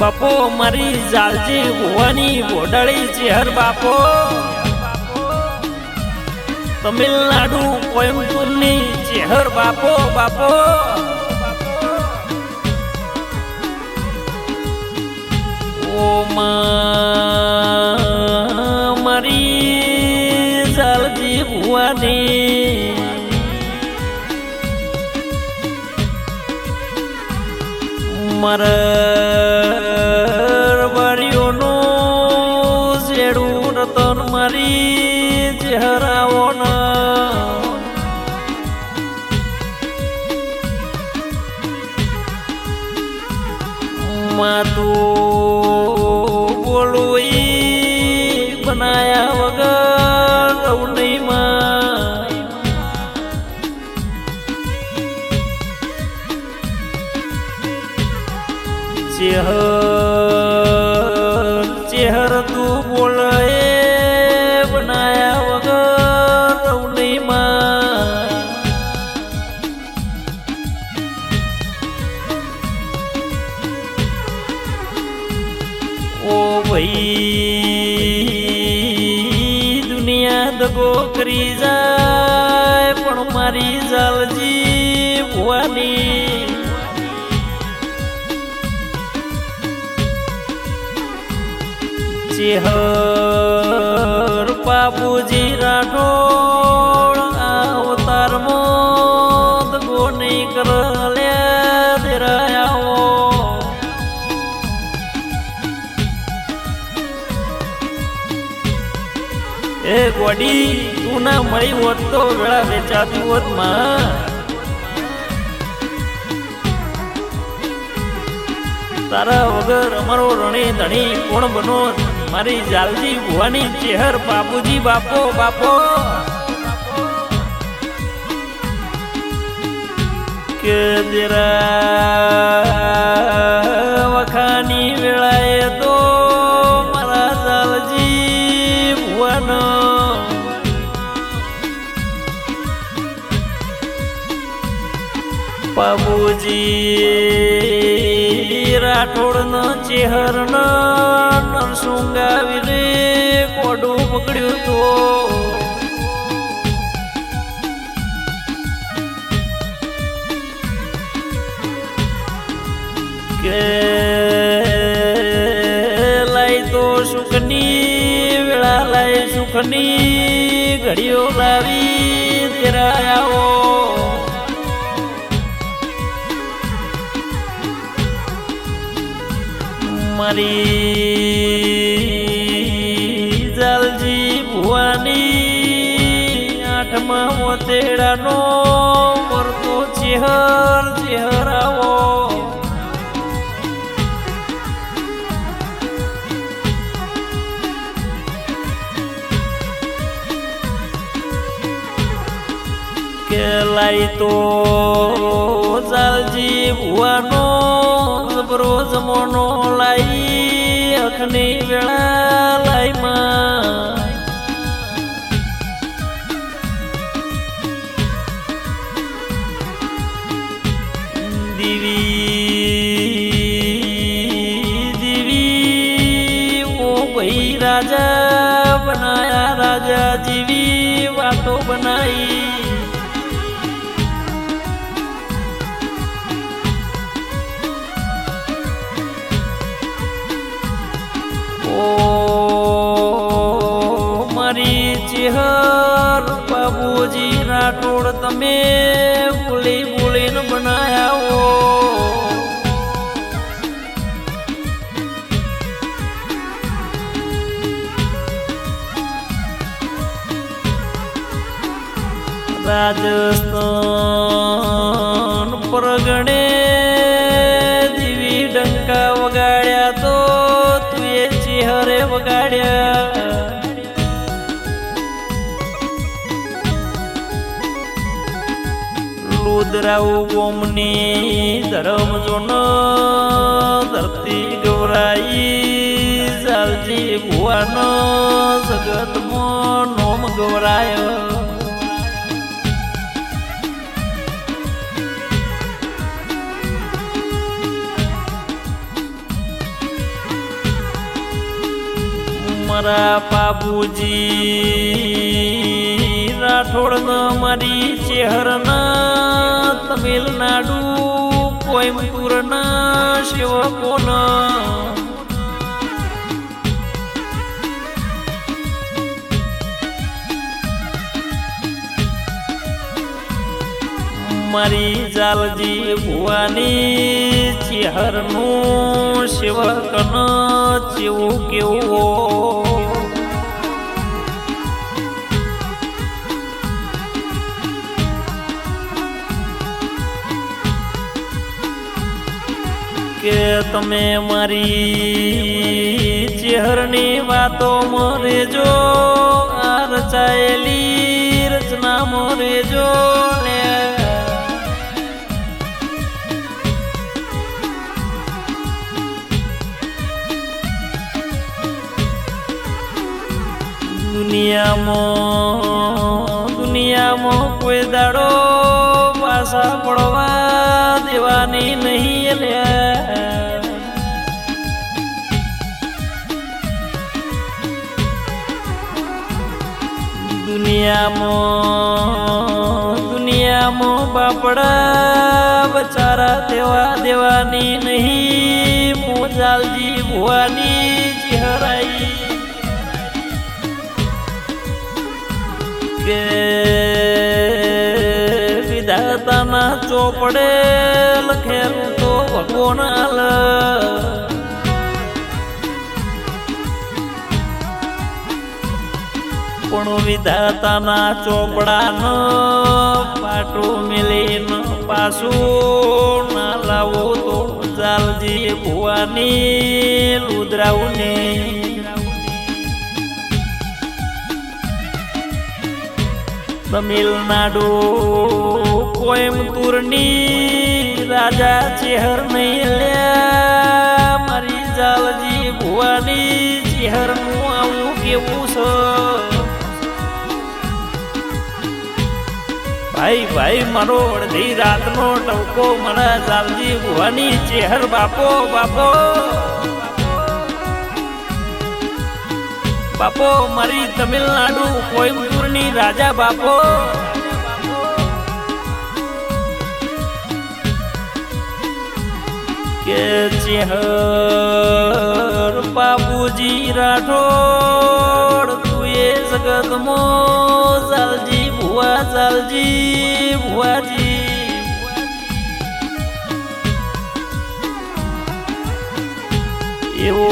બાપો, મારી જાલજી ભુવાની ગોડાળી ચેહર બાપો. તમિલનાડુ, કોયમ્બતુરની ચેહર બાપો બાપો. ઓ માં, મારી જાલજી ભુવાની મરર રતન મારી ચહેરાઓના માતું બોલું ભાઈ દુનિયા દગો કરી જાય, પણ મારી જાલજી ભુવાની ચેહર બાપુજી રાઠોડ અવતાર મોદ નહીં કરલ્યા એ તું ના મળી હોત તો વેળા વેચાતી હોતમાં. તારા વગર અમારો રણી ધણી કોણ બનો? મારી જાલજી ભુવાની ચેહર બાપુજી બાપો બાપો. કે દેરા ચેહર નરસુંગાવી રે કોડું પકડ્યું તો. કે લાઈ તો સુખની, વેળા લઈ સુખની, ઘડીઓ લાવી મારી જાલજી ભુવાની આઠમા મોતેડાનો મરતો ચેહર ચેહરાવો. કે લાઈ તો જાલજી ભુવાનો અખની વેળા લાઈ માં દીવી દીવી ઓ ભાઈ રાજા બનાયા રાજા જીવી વાતો બનાઈ. ચેહર બાબુજી રાઠોડ તમે ભૂલી બોલીને બનાયા હો. રાજસ્થાન લુદરાવ ગોમની ધરમ જોન ધરતી ગવરાઈ જાલજી ભુવાનો જગતમાં નોમ ગવરાય. મારા બાબુજી રાઠોડ મારી ચેહરના તમિલનાડુ કોઈમ્બતુરના શિવકોના મારી જાલજી ભુવાની ચેહરનું સેવકન ચેવું કેવું કે તમે મારી ચેહરની વાતો મરે જો, આ રચાયેલી રચના મરે જો, લે. દુનિયામાં દુનિયામાં કોઈ દાડો પાછા પડવા દેવાની નહીં લ્યા દુનિયામાં દુનિયામાં બાપડા બચારા દેવા દેવાની નહીં, મોજાલજી ભુવાની ચહેરાઈ. કે વિધાતાના ચોપડે લખેલું તો ભગવાન પણ વિધાતાના ચોપડાનો પાટું મિલીને પાછું ના લાવો તો ચાલજી ભુવાની લુદરાવને તમિલનાડુ કોઈમ્બતુરની રાજા ચેહર નહીં લ્યા મારી જાલજી ભુવાની ચેહરનું આવું કેવું છે? ભાઈ ભાઈ, મારો અડધી રાતનો ટવકો મારા જાલજી ભુવાની ચેહર બાપો બાપો. બાપો, મારી તમિલનાડુ કોઈમ્બતુરની રાજા બાપો. કે ચેહર બાપુજી રાઠોડ, તું એ જગત મો ભુવા ચાલજી ભુવાજી એવો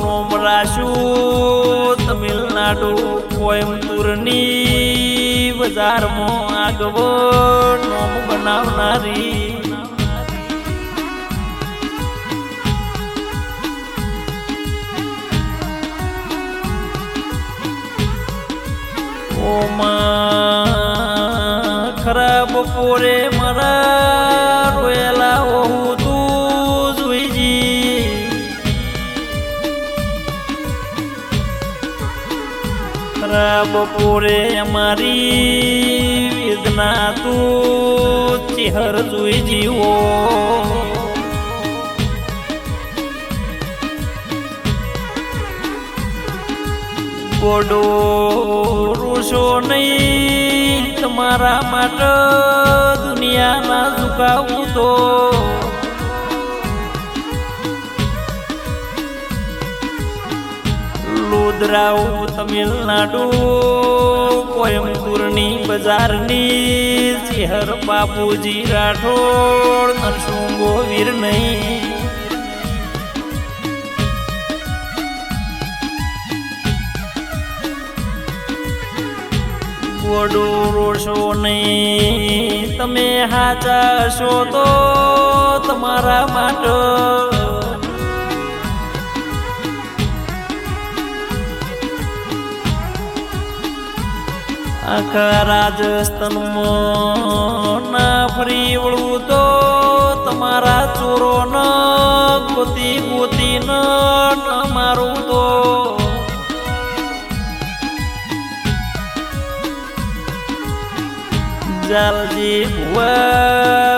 નોમરાશું તમિલનાડુ કોઈમ્બતુરની બજારમાં આગવો નોમ બનાવનારી ઓમાં ખરાબ પોરે મારા રોયેલા ઓહું તું જોઈજી ખરાબ પોરે મારી વેદના તું ચેહર જોઈ જીવો ગોડો રૂશો નહીં તમારા માટે દુનિયાના ઝુકાવું તો. લોદરાઓ તમિલનાડુ, કોયમ્બતુરની બજારની ચેહર બાપુજી રાઠોડ નરસુંગો ગોવીર નહીં. ગોડો રોશો નહીં. તમે હાચા છો તો તમારા માટે. આખા રાજસ્થાનમાં ના ફરી વળવું તો તમારા ચોરો ન ગોતી ગોતી ન મારું તો. કાજલજી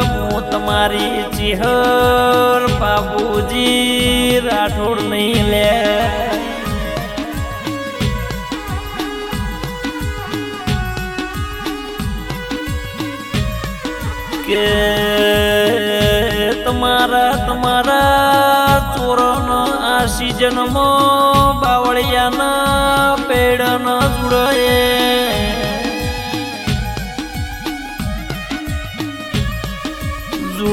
હું તમારી ચિહર બાપુજી રાઠોડ નહીં લે. કે તમારા તમારા ચોરનો આ સિઝનમાં બાવળિયાના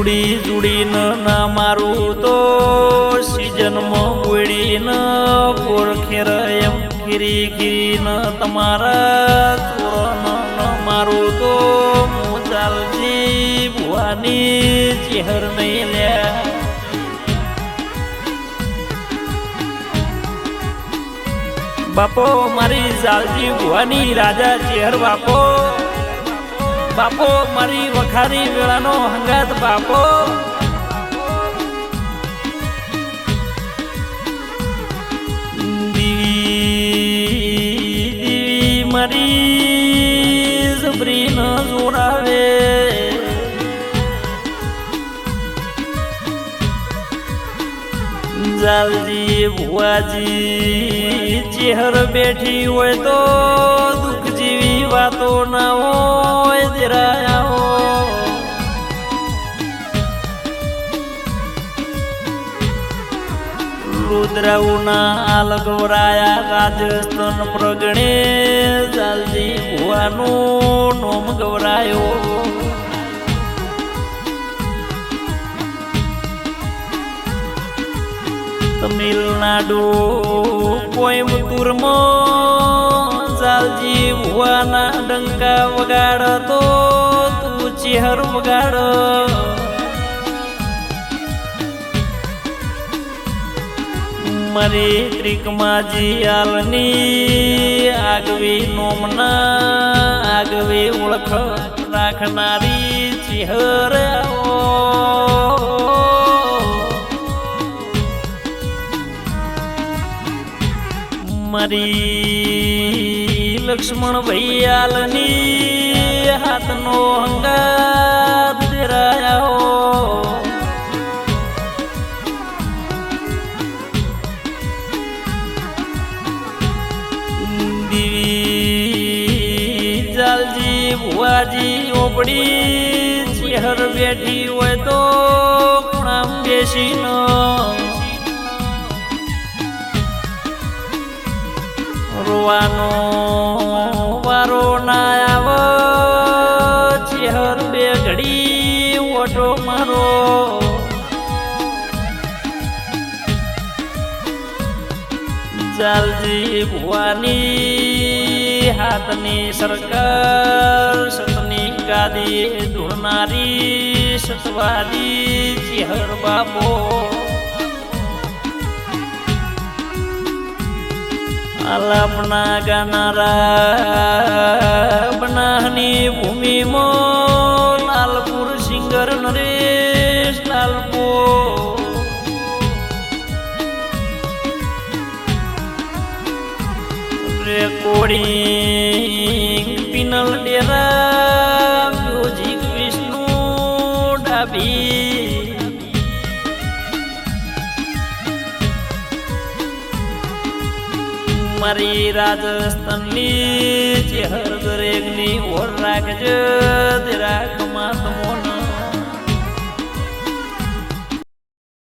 જુડી જુડીને ના મારું તો સિઝનમાં બોડીને પોરખેર એમ ખીરી ખીરીને તમારા ચોરણ ન મારું તો હું ચાલજી ભુવાની ચેહર નહીં લ્યા બાપો મારી ચાલજી ભુવાની રાજા ચેહર બાપો બાપો, મારી વખારી વેળાનો હંગાત બાપો. મારી જબરી ન જોડાવે જાલજી, ભુવાજી, ચેહર બેઠી હોય તો રુદ્રઉના આલ ગૌરાયા રાજસ્થાન પ્રગણે જાલજી ભુવાનું નોમ ગૌરાયો તમિલનાડુ કોઈમ્બતુરમાં જાલજી ભુવાના ડંકા વગાડતો તું ચેહર વગાડ. મારી ત્રિકમાજી આલની. આગવી નોમના આગવી ઓળખ રાખનારી ચિહર મારી લક્ષ્મણ ભૈયાલની હાથનો હંગાત ઓપડી ચેહર બેઠી હોય તો ખૂણામ બેસીનો રોવાનો વારો ના આવ, ચેહર બે ઘડી ઓટો મારો. જાલજી ભુવાની હાથની સરકાર ગાદી ધૂળનારી સતવાદી ચેહર બાપો. આલાપના ગાનારા બનાહની ભૂમિમાં Lalpur singer Naresh Lalpur recording penal ડેરા મારી રાજસ્થાનની ચેહર દરેકની ઓર રાખજો